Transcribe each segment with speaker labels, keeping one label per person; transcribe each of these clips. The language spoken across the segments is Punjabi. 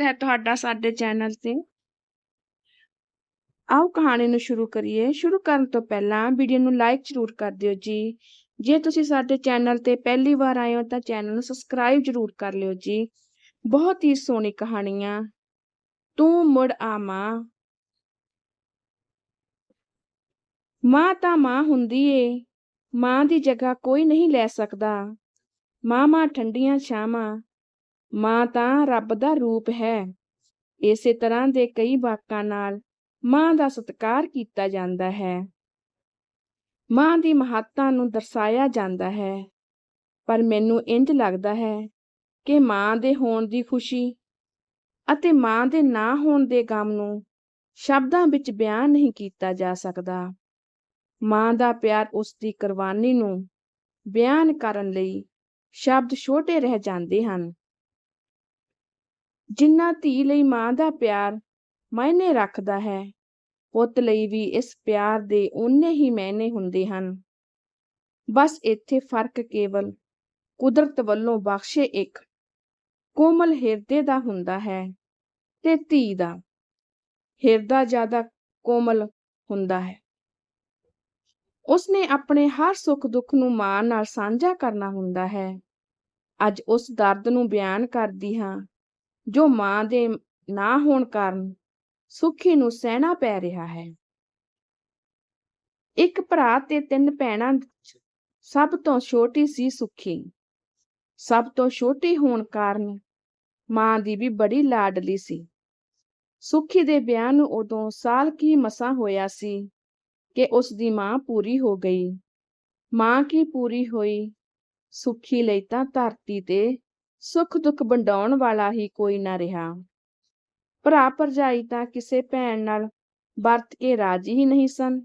Speaker 1: ਸਵਾਗਤ ਹੈ ਤੁਹਾਡਾ ਸਾਡੇ ਚੈਨਲ ਤੇ। ਆਓ ਕਹਾਣੀ ਨੂੰ ਸ਼ੁਰੂ ਕਰੀਏ। ਸ਼ੁਰੂ ਕਰਨ ਤੋਂ ਪਹਿਲਾਂ ਵੀਡੀਓ ਨੂੰ ਲਾਈਕ ਜ਼ਰੂਰ ਕਰ ਦਿਓ ਜੀ। ਜੇ ਤੁਸੀਂ ਸਾਡੇ ਚੈਨਲ ਤੇ ਪਹਿਲੀ ਵਾਰ ਆਏ ਹੋ ਤਾਂ ਚੈਨਲ ਨੂੰ ਸਬਸਕ੍ਰਾਈਬ ਜ਼ਰੂਰ ਕਰ ਲਿਓ ਜੀ। ਬਹੁਤ ਹੀ ਸੋਹਣੀ ਕਹਾਣੀਆਂ। ਤੂੰ ਮੁੜ ਆ ਮਾਂ। ਮਾਂ ਤਾਂ ਮਾਂ ਹੁੰਦੀ ਏ। ਮਾਂ ਦੀ ਜਗ੍ਹਾ ਕੋਈ ਨਹੀਂ ਲੈ ਸਕਦਾ। ਮਾਂ ਮਾਂ ਠੰਡੀਆਂ ਛਾਵਾਂ। ਮਾਂ ਤਾਂ ਰੱਬ ਦਾ ਰੂਪ ਹੈ। ਇਸੇ ਤਰ੍ਹਾਂ ਦੇ ਕਈ ਵਾਕਾਂ ਨਾਲ ਮਾਂ ਦਾ ਸਤਿਕਾਰ ਕੀਤਾ ਜਾਂਦਾ ਹੈ। ਮਾਂ ਦੀ ਮਹੱਤਤਾ ਨੂੰ ਦਰਸਾਇਆ ਜਾਂਦਾ ਹੈ। ਪਰ ਮੈਨੂੰ ਇੰਜ ਲੱਗਦਾ ਹੈ ਕਿ ਮਾਂ ਦੇ ਹੋਣ ਦੀ ਖੁਸ਼ੀ ਅਤੇ ਮਾਂ ਦੇ ਨਾ ਹੋਣ ਦੇ ਗਮ ਨੂੰ ਸ਼ਬਦਾਂ ਵਿੱਚ ਬਿਆਨ ਨਹੀਂ ਕੀਤਾ ਜਾ ਸਕਦਾ। ਮਾਂ ਦਾ ਪਿਆਰ ਉਸ ਦੀ ਕੁਰਬਾਨੀ ਨੂੰ ਬਿਆਨ ਕਰਨ ਲਈ ਸ਼ਬਦ ਛੋਟੇ ਰਹਿ ਜਾਂਦੇ ਹਨ। ਜਿੰਨਾ ਧੀ ਲਈ ਮਾਂ ਦਾ ਪਿਆਰ ਮਾਇਨੇ ਰੱਖਦਾ ਹੈ, ਪੁੱਤ ਲਈ ਵੀ ਇਸ ਪਿਆਰ ਦੇ ਓਨੇ ਹੀ ਮਾਇਨੇ ਹੁੰਦੇ ਹਨ। ਬਸ ਇੱਥੇ ਫ਼ਰਕ ਕੇਵਲ ਕੁਦਰਤ ਵੱਲੋਂ ਬਖਸ਼ੇ ਇੱਕ ਕੋਮਲ ਹਿਰਦੇ ਦਾ ਹੁੰਦਾ ਹੈ ਤੇ ਧੀ ਦਾ। ਹਿਰਦਾ ਜ਼ਿਆਦਾ ਕੋਮਲ ਹੁੰਦਾ ਹੈ। ਉਸਨੇ ਆਪਣੇ ਹਰ ਸੁੱਖ ਦੁੱਖ ਨੂੰ ਮਾਂ ਨਾਲ ਸਾਂਝਾ ਕਰਨਾ ਹੁੰਦਾ ਹੈ। ਅੱਜ ਉਸ ਦਰਦ ਨੂੰ ਬਿਆਨ ਕਰਦੀ ਹਾਂ। ਜੋ ਮਾਂ ਦੇ ਨਾ ਹੋਣ ਕਾਰਨ ਸੁਖੀ ਨੂੰ ਸਹਿਣਾ ਪੈ ਰਿਹਾ ਹੈ। ਇੱਕ ਭਰਾ ਤੇ ਤਿੰਨ ਭੈਣਾਂ ਸਭ ਤੋਂ ਛੋਟੀ ਸੀ ਸੁਖੀ। ਸਭ ਤੋਂ ਛੋਟੀ ਹੋਣ ਕਾਰਨ ਮਾਂ ਦੀ ਵੀ ਬੜੀ ਲਾਡਲੀ ਸੀ। ਸੁਖੀ ਦੇ ਵਿਆਹ ਨੂੰ ਉਦੋਂ ਸਾਲ ਕੀ ਮਸਾ ਹੋਇਆ ਸੀ ਕਿ ਉਸ ਦੀ ਮਾਂ ਪੂਰੀ ਹੋ ਗਈ। ਮਾਂ ਕੀ ਪੂਰੀ ਹੋਈ, ਸੁਖੀ ਲਈ ਤਾਂ ਧਰਤੀ ਤੇ ਸੁੱਖ ਦੁੱਖ ਵੰਡਾਉਣ ਵਾਲਾ ਹੀ ਕੋਈ ਨਾ ਰਿਹਾ। ਭਰਾ ਭਰਜਾਈ ਤਾਂ ਕਿਸੇ ਭੈਣ ਨਾਲ ਵਰਤ ਕੇ ਰਾਜੀ ਹੀ ਨਹੀਂ ਸਨ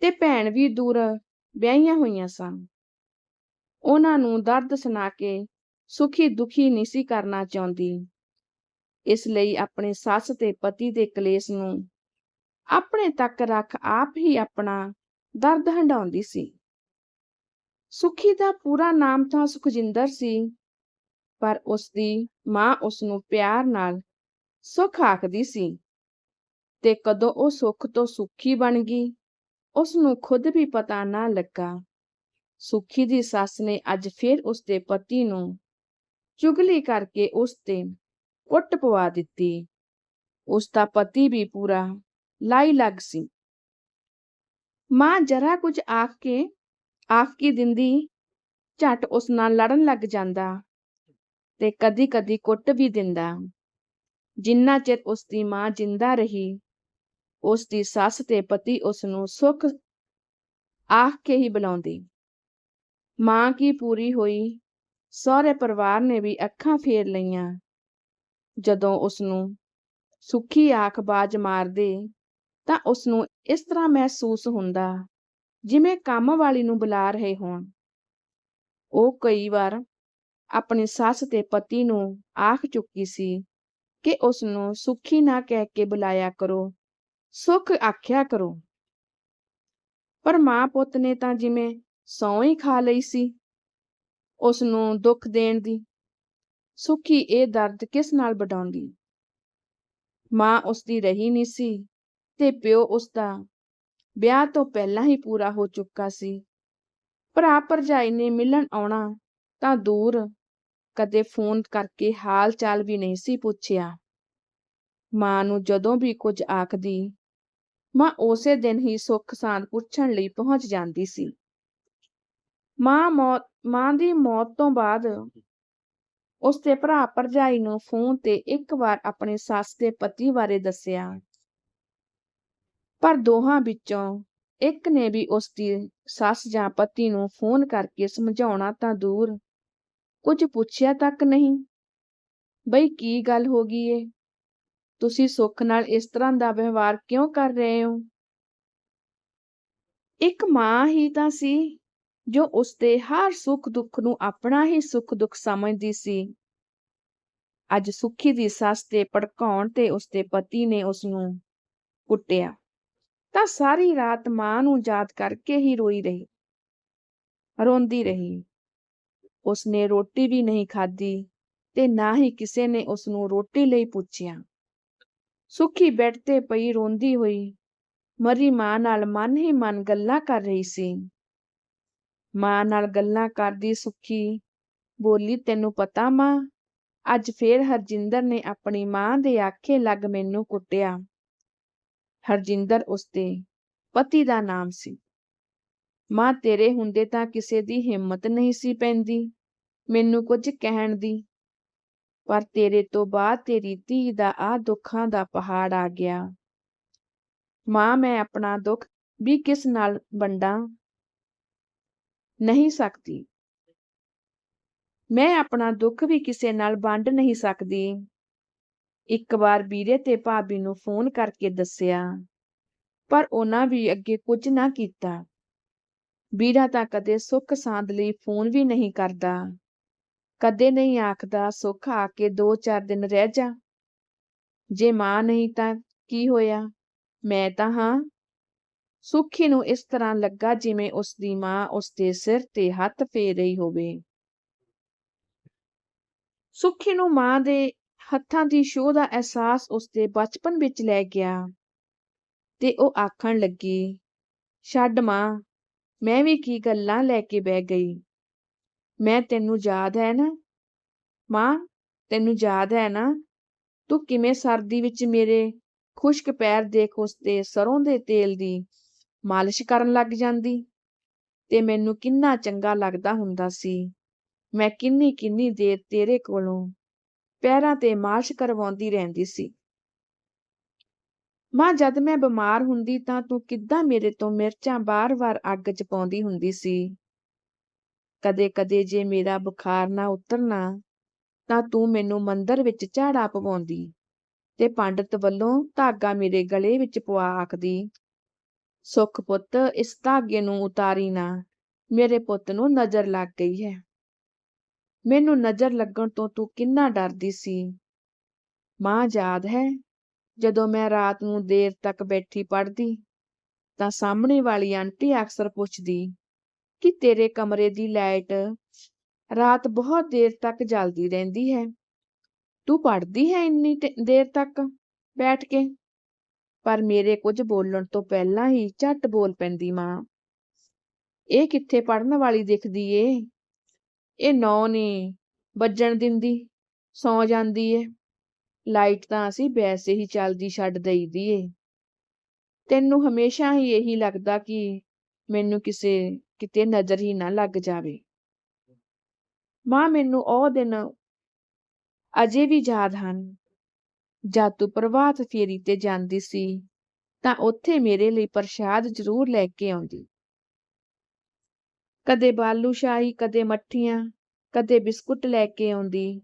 Speaker 1: ਤੇ ਭੈਣ ਵੀ ਦੂਰ ਵਿਆਹੀਆਂ ਹੋਈਆਂ ਸਨ। ਉਹਨਾਂ ਨੂੰ ਦਰਦ ਸੁਣਾ ਕੇ ਸੁਖੀ ਦੁਖੀ ਨਹੀਂ ਸੀ ਕਰਨਾ ਚਾਹੁੰਦੀ। ਇਸ ਲਈ ਆਪਣੇ ਸੱਸ ਤੇ ਪਤੀ ਦੇ ਕਲੇਸ਼ ਨੂੰ ਆਪਣੇ ਤੱਕ ਰੱਖ ਆਪ ਹੀ ਆਪਣਾ ਦਰਦ ਹੰਡਾਉਂਦੀ ਸੀ। ਸੁਖੀ ਦਾ ਪੂਰਾ ਨਾਮ ਤਾਂ ਸੁਖਜਿੰਦਰ ਸੀ। ਪਰ ਉਸ ਦੀ ਮਾਂ ਉਸ ਨੂੰ ਪਿਆਰ ਨਾਲ ਸੁੱਖ ਆਖਦੀ ਸੀ। ਤੇ ਕਦੋਂ ਉਹ ਸੁੱਖ ਤੋਂ ਸੁਖੀ ਬਣ ਗਈ ਉਸ ਨੂੰ ਖੁਦ ਵੀ ਪਤਾ ਨਾ ਲੱਗਾ। ਸੁਖੀ ਦੀ ਸੱਸ ਨੇ ਅੱਜ ਫਿਰ ਉਸ ਦੇ ਪਤੀ ਨੂੰ ਚੁਗਲੀ ਕਰਕੇ ਉਸ ਤੇ ਕੁੱਟ ਪਵਾ ਦਿੱਤੀ। ਉਸ ਦਾ ਪਤੀ ਵੀ ਪੂਰਾ ਲਾਈ ਲੱਗ ਸੀ। ਮਾਂ ਜਰਾ ਕੁਝ ਆਖ ਕੇ, ਆਖ ਕੀ ਦਿੰਦੀ, ਝਟ ਉਸ ਨਾਲ ਲੜਨ ਲੱਗ ਜਾਂਦਾ। ਤੇ ਕਦੀ-ਕਦੀ ਕੁੱਟ ਵੀ ਦਿੰਦਾ। ਜਿੰਨਾ ਚਿਰ ਉਸ ਦੀ ਮਾਂ ਜਿੰਦਾ ਰਹੀ ਉਸ ਦੀ ਸੱਸ ਤੇ ਪਤੀ ਉਸ ਨੂੰ ਸੁਖ ਆਖ ਕੇ ਹੀ ਬੁਲਾਉਂਦੀ। ਮਾਂ ਕੀ ਪੂਰੀ ਹੋਈ, ਸਹੁਰੇ ਪਰਿਵਾਰ ਨੇ ਵੀ ਅੱਖਾਂ ਫੇਰ ਲਈਆਂ। ਜਦੋਂ ਉਸ ਨੂੰ ਸੁਖੀ ਆਖ ਬਾਜ ਮਾਰਦੇ, ਤਾਂ ਉਸ ਨੂੰ ਇਸ ਤਰ੍ਹਾਂ ਮਹਿਸੂਸ ਹੁੰਦਾ, ਜਿਵੇਂ ਕੰਮ ਵਾਲੀ ਨੂੰ ਬੁਲਾ ਰਹੇ ਹੋਣ। ਉਹ ਕਈ ਵਾਰ ਆਪਣੀ ਸੱਸ ਤੇ ਪਤੀ ਨੂੰ ਆਖ ਚੁੱਕੀ ਸੀ ਕਿ ਉਸ ਨੂੰ ਸੁਖੀ ਨਾ ਕਹਿ ਕੇ ਬੁਲਾਇਆ ਕਰੋ, ਸੁਖ ਆਖਿਆ ਕਰੋ। ਪਰ ਮਾਂ ਪੁੱਤ ਨੇ ਤਾਂ ਜਿਵੇਂ ਸੌਂ ਹੀ ਖਾ ਲਈ ਸੀ ਉਸ ਨੂੰ ਦੁੱਖ ਦੇਣ ਦੀ, ਸੁਖੀ ਇਹ ਦਰਦ ਕਿਸ ਨਾਲ ਵਡਾਉਂਦੀ? ਮਾਂ ਉਸ ਦੀ ਰਹੀ ਨਹੀਂ ਸੀ ਤੇ ਪਿਓ ਉਸ ਦਾ ਵਿਆਹ ਤੋਂ ਪਹਿਲਾਂ ਹੀ ਪੂਰਾ ਹੋ ਚੁੱਕਾ ਸੀ। ਭਰਾ ਭਰਜਾਈ ਨੇ ਮਿਲਣ ਆਉਣਾ ਤਾਂ ਦੂਰ ਕਦੇ ਫੋਨ ਕਰਕੇ ਹਾਲ ਚਾਲ ਵੀ ਨਹੀਂ ਸੀ ਪੁੱਛਿਆ। ਮਾਂ ਨੂੰ ਜਦੋਂ ਵੀ ਕੁਝ ਆਖਦੀ, ਮਾਂ ਉਸੇ ਦਿਨ ਹੀ ਸੁੱਖ ਸਾਂਦ ਪੁੱਛਣ ਲਈ ਪਹੁੰਚ ਜਾਂਦੀ ਸੀ। ਮਾਂ ਮੌਤ, ਮਾਂ ਦੀ ਮੌਤ ਤੋਂ ਬਾਅਦ ਉਸ ਦੇ ਭਰਾ ਭਰਜਾਈ ਨੂੰ ਫੋਨ ਤੇ ਇੱਕ ਵਾਰ ਆਪਣੇ ਸੱਸ ਦੇ ਪਤੀ ਬਾਰੇ ਦੱਸਿਆ। ਪਰ ਦੋਹਾਂ ਵਿੱਚੋਂ ਇੱਕ ਨੇ ਵੀ ਉਸ ਦੀ ਸੱਸ ਜਾਂ ਪਤੀ ਨੂੰ ਫੋਨ ਕਰਕੇ ਸਮਝਾਉਣਾ ਤਾਂ ਦੂਰ ਕੁਝ ਪੁੱਛਿਆ ਤੱਕ ਨਹੀਂ। ਬਈ, ਕੀ ਗੱਲ ਹੋ ਗਈ ਏ? ਤੁਸੀਂ ਸੁੱਖ ਨਾਲ ਇਸ ਤਰ੍ਹਾਂ ਦਾ ਵਿਵਹਾਰ ਕਿਉਂ ਕਰ ਰਹੇ ਹੋ? ਇੱਕ ਮਾਂ ਹੀ ਤਾਂ ਸੀ, ਜੋ ਉਸ ਦੇ ਹਰ ਸੁੱਖ ਦੁੱਖ ਨੂੰ ਆਪਣਾ ਹੀ ਸੁੱਖ ਦੁੱਖ ਸਮਝਦੀ ਸੀ। ਅੱਜ ਸੁੱਖੀ ਦੀ ਸੱਸ ਤੇ ਭੜਕਾਉਣ ਤੇ ਉਸ ਦੇ ਪਤੀ ਨੇ ਉਸ ਨੂੰ ਕੁੱਟਿਆ। ਤਾਂ ਸਾਰੀ ਰਾਤ ਮਾਂ ਨੂੰ ਯਾਦ ਕਰਕੇ ਹੀ ਰੋਈ ਰਹੀ, ਰੋਂਦੀ ਰਹੀ। ਉਸਨੇ ਰੋਟੀ ਵੀ ਨਹੀਂ ਖਾਧੀ ਤੇ ਨਾ ਹੀ ਕਿਸੇ ਨੇ ਉਸ ਨੂੰ ਰੋਟੀ ਲਈ ਪੁੱਛਿਆ। ਸੁੱਖੀ ਬੈੱਡ ਤੇ ਪਈ ਰੋਂਦੀ ਹੋਈ, ਮਰੀ ਮਾਂ ਨਾਲ ਮਨ ਹੀ ਮਨ ਗੱਲਾਂ ਕਰ ਰਹੀ ਸੀ। ਮਾਂ ਨਾਲ ਗੱਲਾਂ ਕਰਦੀ ਸੁੱਖੀ ਬੋਲੀ, ਤੈਨੂੰ ਪਤਾ ਮਾਂ, ਅੱਜ ਫੇਰ ਹਰਜਿੰਦਰ ਨੇ ਆਪਣੀ ਮਾਂ ਦੇ ਆਖੇ ਲੱਗ ਮੈਨੂੰ ਕੁੱਟਿਆ। ਹਰਜਿੰਦਰ ਉਸਦੇ ਪਤੀ ਦਾ ਨਾਮ ਸੀ। ਮਾਂ ਤੇਰੇ ਹੁੰਦੇ ਤਾਂ ਕਿਸੇ ਦੀ ਹਿੰਮਤ ਨਹੀਂ ਸੀ ਪੈਂਦੀ। ਮੈਨੂੰ ਕੁਝ ਕਹਿਣ ਦੀ। ਪਰ ਤੇਰੇ ਤੋਂ ਬਾਅਦ ਤੇਰੀ ਧੀ ਦਾ ਆ ਦੁੱਖਾਂ ਦਾ ਪਹਾੜ ਆ ਗਿਆ। ਮਾਂ, ਮੈਂ ਆਪਣਾ ਦੁੱਖ ਵੀ ਕਿਸ ਨਾਲ ਵੰਡਾਂ? ਨਹੀਂ ਸਕਦੀ। ਮੈਂ ਆਪਣਾ ਦੁੱਖ ਵੀ ਕਿਸੇ ਨਾਲ ਵੰਡ ਨਹੀਂ ਸਕਦੀ। ਇੱਕ ਵਾਰ ਵੀਰੇ ਤੇ ਭਾਬੀ ਨੂੰ ਫੋਨ ਕਰਕੇ ਦੱਸਿਆ, ਪਰ ਉਹਨਾਂ ਵੀ ਅੱਗੇ ਕੁਝ ਨਾ ਕੀਤਾ। ਵੀਰਾ ਤਾਂ ਕਦੇ ਸੁੱਖ ਸਾਂਦ ਲਈ ਫੋਨ ਵੀ ਨਹੀਂ ਕਰਦਾ। ਕਦੇ ਨਹੀਂ ਆਖਦਾ, ਸੁੱਖ ਆ ਕੇ ਦੋ ਚਾਰ ਦਿਨ ਰਹਿ ਜਾ। ਜੇ ਮਾਂ ਨਹੀਂ ਤਾਂ ਕੀ ਹੋਇਆ? ਮੈਂ ਤਾਂ ਹਾਂ। ਸੁੱਖੀ ਨੂੰ ਇਸ ਤਰ੍ਹਾਂ ਲੱਗਾ ਜਿਵੇਂ ਉਸ ਦੀ ਮਾਂ ਉਸ ਦੇ ਸਿਰ ਤੇ ਹੱਥ ਫੇਰ ਰਹੀ ਹੋਵੇ। ਸੁੱਖੀ ਨੂੰ ਮਾਂ ਦੇ ਹੱਥਾਂ ਦੀ ਛੋਹ ਦਾ ਅਹਿਸਾਸ ਉਸ ਦੇ ਬਚਪਨ ਵਿੱਚ ਲੈ ਗਿਆ ਤੇ ਉਹ ਆਖਣ ਲੱਗੀ, ਛੱਡ ਮਾਂ, ਮੈਂ ਵੀ ਕੀ ਗੱਲਾਂ ਲੈ ਕੇ ਬਹਿ ਗਈ। ਮੈਂ ਤੈਨੂੰ ਯਾਦ ਹੈ ਨਾ? ਮਾਂ, ਤੈਨੂੰ ਯਾਦ ਹੈ ਨਾ? ਤੂੰ ਕਿਵੇਂ ਸਰਦੀ ਵਿੱਚ ਮੇਰੇ ਖੁਸ਼ਕ ਪੈਰ ਦੇ ਉਸ ਸਰੋਂ ਦੇ ਤੇਲ ਦੀ ਮਾਲਿਸ਼ ਕਰਨ ਲੱਗ ਜਾਂਦੀ? ਤੇ ਮੈਨੂੰ ਕਿੰਨਾ ਚੰਗਾ ਲੱਗਦਾ ਹੁੰਦਾ ਸੀ। ਮੈਂ ਕਿੰਨੀ ਕਿੰਨੀ ਦੇਰ ਤੇਰੇ ਕੋਲੋਂ ਪੈਰਾਂ ਤੇ ਮਾਲਿਸ਼ ਕਰਵਾਉਂਦੀ ਰਹਿੰਦੀ ਸੀ। ਮਾਂ, ਜਦ ਮੈਂ ਬਿਮਾਰ ਹੁੰਦੀ ਤਾਂ ਤੂੰ ਕਿੱਦਾਂ ਮੇਰੇ ਤੋਂ ਮਿਰਚਾਂ ਬਾਰ-ਬਾਰ ਅੱਗ 'ਚ ਪਾਉਂਦੀ ਹੁੰਦੀ ਸੀ? ਕਦੇ-ਕਦੇ ਜੇ ਮੇਰਾ ਬੁਖਾਰ ਨਾ ਉਤਰਨਾ, ਤਾਂ ਤੂੰ ਮੈਨੂੰ ਮੰਦਰ ਵਿੱਚ ਝਾੜਾ ਪਵਾਉਂਦੀ ਤੇ ਪੰਡਤ ਵੱਲੋਂ ਧਾਗਾ ਮੇਰੇ ਗਲੇ ਵਿੱਚ ਪਵਾ ਆਖਦੀ, ਸੁੱਖ ਪੁੱਤ, ਇਸ ਧਾਗੇ ਨੂੰ ਉਤਾਰੀ ਨਾ, ਮੇਰੇ ਪੁੱਤ ਨੂੰ ਨਜ਼ਰ ਲੱਗ ਗਈ ਹੈ। ਮੈਨੂੰ ਨਜ਼ਰ ਲੱਗਣ ਤੋਂ ਤੂੰ ਕਿੰਨਾ ਡਰਦੀ ਸੀ। ਮਾਂ, ਯਾਦ ਹੈ, ਜਦੋਂ ਮੈਂ ਰਾਤ ਨੂੰ ਦੇਰ ਤੱਕ ਬੈਠੀ ਪੜ੍ਹਦੀ, ਤਾਂ ਸਾਹਮਣੇ ਵਾਲੀ ਆਂਟੀ ਅਕਸਰ ਪੁੱਛਦੀ ਕਿ ਤੇਰੇ ਕਮਰੇ ਦੀ ਲਾਈਟ ਰਾਤ ਬਹੁਤ ਦੇਰ ਤੱਕ ਜਲਦੀ ਰਹਿੰਦੀ ਹੈ। ਤੂੰ ਪੜ੍ਹਦੀ ਹੈ ਇੰਨੀ ਦੇਰ ਤੱਕ? ਬੈਠ ਕੇ। ਪਰ ਮੇਰੇ ਕੁਝ ਬੋਲਣ ਤੋਂ ਪਹਿਲਾਂ ਹੀ ਝੱਟ ਬੋਲ ਪੈਂਦੀ ਮਾਂ। ਇਹ ਕਿੱਥੇ ਪੜਨ ਵਾਲੀ ਦਿਖਦੀ ਏ? ਇਹ ਨੌ ਨੇ ਵੱਜਣ ਦਿੰਦੀ, ਸੌ ਜਾਂਦੀ ਏ। ਲਾਈਟ ਤਾਂ ਅਸੀਂ ਵੈਸੇ ਹੀ ਚੱਲਦੀ ਛੱਡ ਦਈਦੀ ਏ। ਤੈਨੂੰ ਹਮੇਸ਼ਾ ਹੀ ਇਹੀ ਲੱਗਦਾ ਕਿ ਮੈਨੂੰ ਕਿਸੇ ਕਿਤੇ ਨਜ਼ਰ ਹੀ ਨਾ ਲੱਗ ਜਾਵੇ। ਮਾਂ, ਮੈਨੂੰ ਉਹ ਦਿਨ ਅਜੇ ਵੀ ਯਾਦ ਹਨ। ਜਦ ਤੂੰ ਪ੍ਰਭਾਤ ਫੇਰੀ ਤੇ ਜਾਂਦੀ ਸੀ, ਤਾਂ ਉੱਥੇ ਮੇਰੇ ਲਈ ਪ੍ਰਸ਼ਾਦ ਜ਼ਰੂਰ ਲੈ ਕੇ ਆਉਂਦੀ। ਕਦੇ ਬਾਲੂ ਸ਼ਾਹੀ, ਕਦੇ ਮੱਠੀਆਂ, ਕਦੇ ਬਿਸਕੁਟ ਲੈ ਕੇ ਆਉਂਦੀ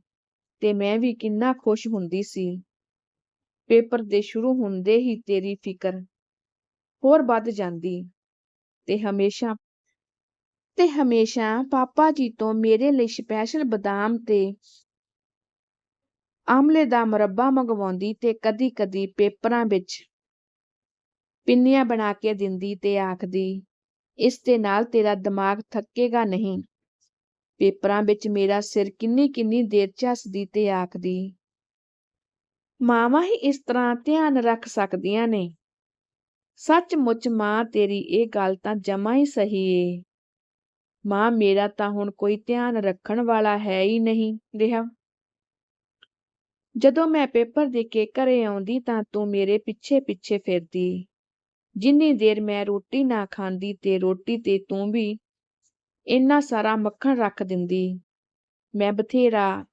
Speaker 1: ਤੇ ਮੈਂ ਵੀ ਕਿੰਨਾ ਖੁਸ਼ ਹੁੰਦੀ ਸੀ। ਪੇਪਰ ਦੇ ਸ਼ੁਰੂ ਹੁੰਦੇ ਹੀ ਤੇਰੀ ਫਿਕਰ ਹੋਰ ਵੱਧ ਜਾਂਦੀ ਤੇ ਹਮੇਸ਼ਾ ਤੇ ਹਮੇਸ਼ਾ ਪਾਪਾ ਜੀ ਤੋਂ ਮੇਰੇ ਲਈ ਸਪੈਸ਼ਲ ਬਦਾਮ ਤੇ ਆਮਲੇ ਦਾ ਮਰੱਬਾ ਮੰਗਵਾਉਂਦੀ ਤੇ ਕਦੀ-ਕਦੀ ਪੇਪਰਾਂ ਵਿੱਚ ਪਿੰਨੀਆਂ ਬਣਾ ਕੇ ਦਿੰਦੀ ਤੇ ਆਖਦੀ, ਇਸ ਦੇ ਨਾਲ ਤੇਰਾ ਦਿਮਾਗ ਥੱਕੇਗਾ ਨਹੀਂ। ਪੇਪਰਾਂ ਵਿੱਚ ਮੇਰਾ ਸਿਰ ਕਿੰਨੀ ਕਿੰਨੀ ਦੇਰ ਝੱਸਦੀ ਤੇ ਆਖਦੀ, ਮਾਵਾਂ ਹੀ ਇਸ ਤਰ੍ਹਾਂ ਧਿਆਨ ਰੱਖ ਸਕਦੀਆਂ ਨੇ। ਸੱਚਮੁੱਚ ਮਾਂ ਤੇਰੀ ਇਹ ਗੱਲ ਤਾਂ ਜਮਾ ਹੀ ਸਹੀ ਏ। ਮਾਂ, ਮੇਰਾ ਤਾਂ ਹੁਣ ਕੋਈ ਧਿਆਨ ਰੱਖਣ ਵਾਲਾ ਹੈ ਹੀ ਨਹੀਂ ਰਿਹਾ ਜਦੋਂ ਮੈਂ ਪੇਪਰ ਦੇ ਕੇ ਘਰੇ ਆਉਂਦੀ ਤਾਂ ਤੂੰ ਮੇਰੇ ਪਿੱਛੇ ਪਿੱਛੇ ਫਿਰਦੀ। ਜਿੰਨੀ ਦੇਰ ਮੈਂ ਰੋਟੀ ਨਾ ਖਾਂਦੀ ਤੇ ਰੋਟੀ ਤੇ ਤੂੰ ਵੀ ਇੰਨਾ ਸਾਰਾ ਮੱਖਣ ਰੱਖ ਦਿੰਦੀ। ਮੈਂ ਬਥੇਰਾ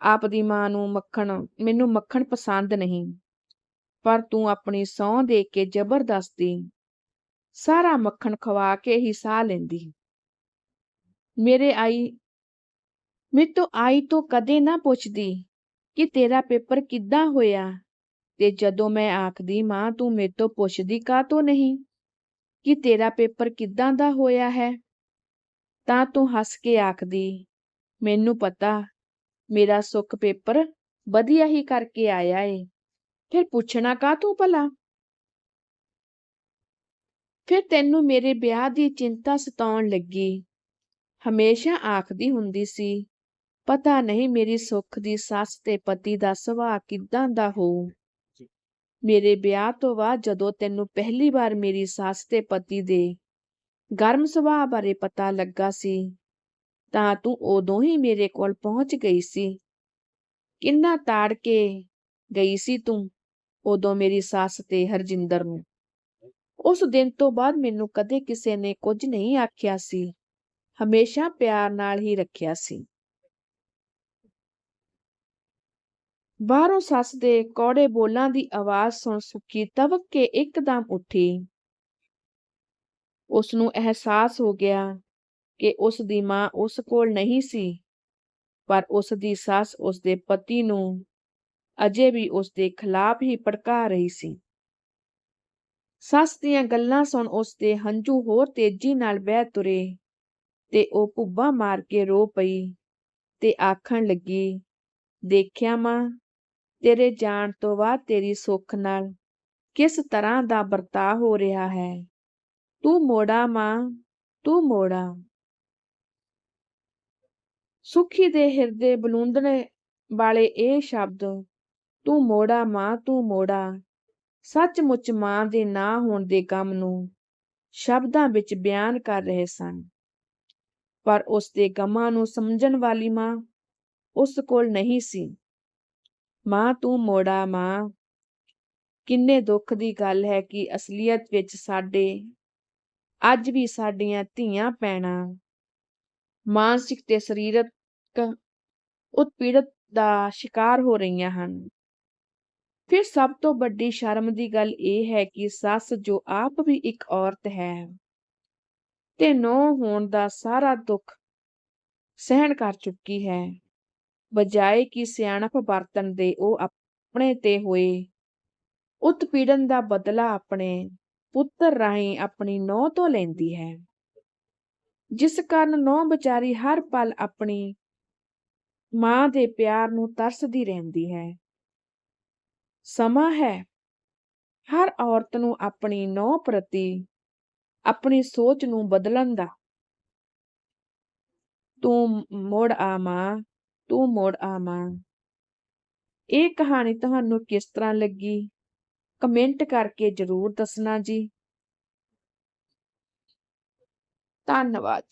Speaker 1: ਆਪ ਦੀ ਮਾਂ ਨੂੰ ਮੱਖਣ, ਮੈਨੂੰ ਮੱਖਣ ਪਸੰਦ ਨਹੀਂ, ਪਰ ਤੂੰ ਆਪਣੀ ਸਹੁੰ ਦੇ ਕੇ ਜ਼ਬਰਦਸਤੀ ਸਾਰਾ ਮੱਖਣ ਖਵਾ ਕੇ ਹੀ ਸਾਹ ਲੈਂਦੀ। ਮੇਰੇ ਆਈ, ਮੇਰੇ ਤੋਂ ਆਈ ਤੋਂ ਕਦੇ ਨਾ ਪੁੱਛਦੀ ਕਿ ਤੇਰਾ ਪੇਪਰ ਕਿੱਦਾਂ ਹੋਇਆ? ਤੇ ਜਦੋਂ ਮੈਂ ਆਖਦੀ, ਮਾਂ, ਤੂੰ ਮੇਰੇ ਤੋਂ ਪੁੱਛਦੀ ਕਾਹਤੋਂ ਨਹੀਂ ਕਿ ਤੇਰਾ ਪੇਪਰ ਕਿੱਦਾਂ ਦਾ ਹੋਇਆ ਹੈ? ਤਾਂ ਤੂੰ ਹੱਸ ਕੇ ਆਖਦੀ, ਮੈਨੂੰ ਪਤਾ, ਮੇਰਾ ਸੁੱਖ ਪੇਪਰ ਵਧੀਆ ਹੀ ਕਰਕੇ ਆਇਆ ਏ। ਫਿਰ ਪੁੱਛਣਾ ਕਾਹਤੋਂ ਭਲਾ? ਫਿਰ ਤੈਨੂੰ ਮੇਰੇ ਵਿਆਹ ਦੀ ਚਿੰਤਾ ਸਤਾਉਣ ਲੱਗੀ। ਹਮੇਸ਼ਾ ਆਖਦੀ ਹੁੰਦੀ ਸੀ ਪਤਾ ਨਹੀਂ ਮੇਰੀ ਸੁੱਖ ਦੀ ਸੱਸ ਤੇ ਪਤੀ ਦਾ ਸੁਭਾਅ ਕਿੱਦਾਂ ਦਾ ਹੋਊ। ਮੇਰੇ ਵਿਆਹ ਤੋਂ ਬਾਅਦ ਜਦੋਂ ਤੈਨੂੰ ਪਹਿਲੀ ਵਾਰ ਮੇਰੀ ਸੱਸ ਤੇ ਪਤੀ ਦੇ ਗਰਮ ਸੁਭਾਅ ਬਾਰੇ ਪਤਾ ਲੱਗਾ ਸੀ ਤਾਂ ਤੂੰ ਉਦੋਂ ਹੀ ਮੇਰੇ ਕੋਲ ਪਹੁੰਚ ਗਈ ਸੀ। ਕਿੰਨਾ ਤਾੜ ਕੇ ਗਈ ਸੀ ਤੂੰ ਉਦੋਂ ਮੇਰੀ ਸੱਸ ਤੇ ਹਰਜਿੰਦਰ ਨੂੰ। ਉਸ ਦਿਨ ਤੋਂ ਬਾਅਦ ਮੈਨੂੰ ਕਦੇ ਕਿਸੇ ਨੇ ਕੁਝ ਨਹੀਂ ਆਖਿਆ ਸੀ। ਹਮੇਸ਼ਾ ਪਿਆਰ ਨਾਲ ਹੀ ਰੱਖਿਆ ਸੀ। ਬਾਹਰੋਂ ਸੱਸ ਦੇ ਕੌੜੇ ਬੋਲਾਂ ਦੀ ਆਵਾਜ਼ ਸੁਣ ਸੁੱਖੀ ਤਵਕ ਕੇ ਇੱਕਦਮ ਉੱਠੀ। ਉਸ ਨੂੰ ਅਹਿਸਾਸ ਹੋ ਗਿਆ ਕਿ ਉਸ ਦੀ ਮਾਂ ਉਸ ਕੋਲ ਨਹੀਂ ਸੀ, ਪਰ ਉਸ ਦੀ ਸੱਸ ਉਸ ਦੇ ਪਤੀ ਨੂੰ ਅਜੇ ਵੀ ਉਸ ਦੇ ਖਿਲਾਫ ਹੀ ਭੜਕਾ ਰਹੀ ਸੀ। ਸੱਸ ਦੀਆਂ ਗੱਲਾਂ ਸੁਣ ਉਸ ਦੇ ਹੰਝੂ ਹੋਰ ਤੇਜ਼ੀ ਨਾਲ ਵਹਿ ਤੁਰੇ। ਤੇ ਉਹ ਭੁੱਬਾ ਮਾਰ ਕੇ ਰੋ ਪਈ ਤੇ ਆਖਣ ਲੱਗੀ, ਦੇਖਿਆ ਮਾਂ, ਤੇਰੇ ਜਾਣ ਤੋਂ ਬਾਅਦ ਤੇਰੀ ਸੁੱਖ ਨਾਲ ਕਿਸ ਤਰ੍ਹਾਂ ਦਾ ਵਰਤਾਅ ਹੋ ਰਿਹਾ ਹੈ? ਤੂੰ ਮੋੜਾ ਮਾਂ, ਤੂੰ ਮੋੜਾ। ਸੁਖੀ ਦੇ ਹਿਰਦੇ ਬਲੂੰਦਣੇ ਵਾਲੇ ਇਹ ਸ਼ਬਦ, ਤੂੰ ਮੋੜਾ ਮਾਂ, ਤੂੰ ਮੋੜਾ। ਸੱਚਮੁੱਚ ਮਾਂ ਦੇ ਨਾ ਹੋਣ ਦੇ ਗਮ ਨੂੰ ਸ਼ਬਦਾਂ ਵਿੱਚ ਬਿਆਨ ਕਰ ਰਹੇ ਸਨ। ਪਰ ਉਸ ਦੇ ਗਮਾਂ ਨੂੰ ਸਮਝਣ ਵਾਲੀ ਮਾਂ ਉਸ ਕੋਲ ਨਹੀਂ ਸੀ। ਮਾਂ, ਤੂੰ ਮੋੜਾ ਮਾਂ। ਕਿੰਨੇ ਦੁੱਖ ਦੀ ਗੱਲ ਹੈ ਕਿ ਅਸਲੀਅਤ ਵਿੱਚ ਸਾਡੇ, ਅੱਜ ਵੀ ਸਾਡੀਆਂ ਧੀਆਂ ਪੈਣਾ ਮਾਨਸਿਕ ਤੇ ਸਰੀਰਕ ਉਤਪੀੜਤ ਦਾ ਸ਼ਿਕਾਰ ਹੋ ਰਹੀਆਂ ਹਨ। ਫਿਰ ਸਭ ਤੋਂ ਵੱਡੀ ਸ਼ਰਮ ਦੀ ਗੱਲ ਇਹ ਹੈ ਕਿ ਸੱਸ ਜੋ ਆਪ ਵੀ ਇੱਕ ਔਰਤ ਹੈ। ਤੇ ਨੋ ਹੋਣ ਦਾ ਸਾਰਾ ਦੁੱਖ ਸਹਿਣ ਕਰ ਚੁੱਕੀ ਹੈ। ਬਜਾਏ ਕਿ ਸਿਆਣਪ ਵਰਤਨ ਦੇ ਉਹ ਆਪਣੇ ਤੇ ਹੋਏ। ਉਤਪੀੜਨ ਦਾ ਬਦਲਾ ਆਪਣੇ ਪੁੱਤਰ ਰਾਹੀਂ ਆਪਣੀ ਨੌ ਤੋਂ ਲੈਂਦੀ ਹੈ। ਜਿਸ ਕਾਰਨ ਨੌ ਵਿਚਾਰੀ ਹਰ ਪਲ ਆਪਣੀ ਮਾਂ ਦੇ ਪਿਆਰ ਨੂੰ ਤਰਸਦੀ ਰਹਿੰਦੀ ਹੈ। ਸਮਾਂ ਹੈ। ਹਰ ਔਰਤ ਨੂੰ ਆਪਣੀ ਨੌ ਪ੍ਰਤੀ ਆਪਣੀ ਸੋਚ ਨੂੰ ਬਦਲਣ ਦਾ। ਤੂੰ ਮੋੜ ਆ ਮਾਂ ਤੂੰ ਮੋੜ ਆ ਮਾਂ ਇਹ ਕਹਾਣੀ ਤੁਹਾਨੂੰ ਕਿਸ ਤਰ੍ਹਾਂ ਲੱਗੀ? ਕਮੈਂਟ ਕਰਕੇ ਜਰੂਰ ਦੱਸਣਾ ਜੀ। ਧੰਨਵਾਦ।